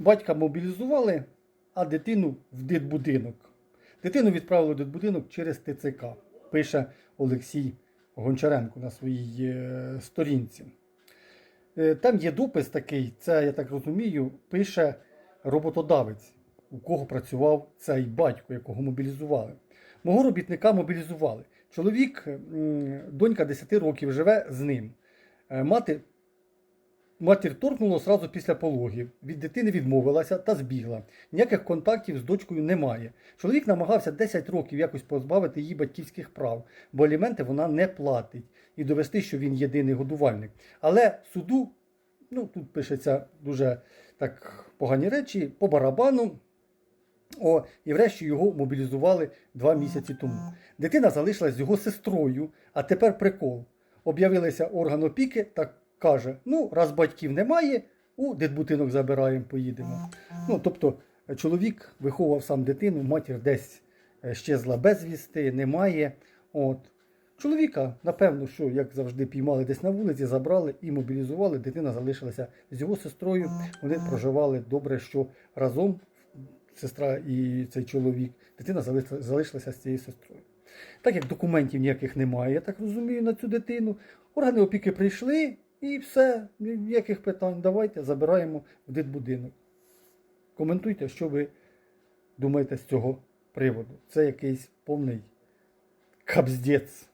Батька мобілізували, а дитину в дитбудинок. Дитину відправили в дитбудинок через ТЦК, пише Олексій Гончаренко на своїй е, сторінці. Е, Там є допис такий, це, я так розумію, пише роботодавець, у кого працював цей батько, якого мобілізували. Мого робітника мобілізували. Чоловік, донька 10 років, живе з ним. Е, Мати, матір торкнуло одразу після пологів. Від дитини відмовилася та збігла. Ніяких контактів з дочкою немає. Чоловік намагався 10 років якось позбавити її батьківських прав, бо аліменти вона не платить і довести, що він єдиний годувальник. Але суду, ну тут пишеться дуже так погані речі, по барабану. О, і врешті його мобілізували два місяці тому. Дитина залишилась з його сестрою, а тепер прикол. Об'явилися орган опіки та каже: ну, раз батьків немає, у дитбутинок забираємо, поїдемо. Ну, тобто, е, чоловік виховував сам дитину, матір десь е, щезла безвісти, немає. От. Чоловіка, напевно, що, як завжди, піймали десь на вулиці, забрали і мобілізували. Дитина залишилася з його сестрою. Вони проживали добре, що разом сестра і цей чоловік. Дитина залишилася, залишилася з цією сестрою. Так як документів ніяких немає, я так розумію, на цю дитину. Органи опіки прийшли і все, ніяких питань. Давайте забираємо в дитбудинок. Коментуйте, що ви думаєте з цього приводу. Це якийсь повний кабздець.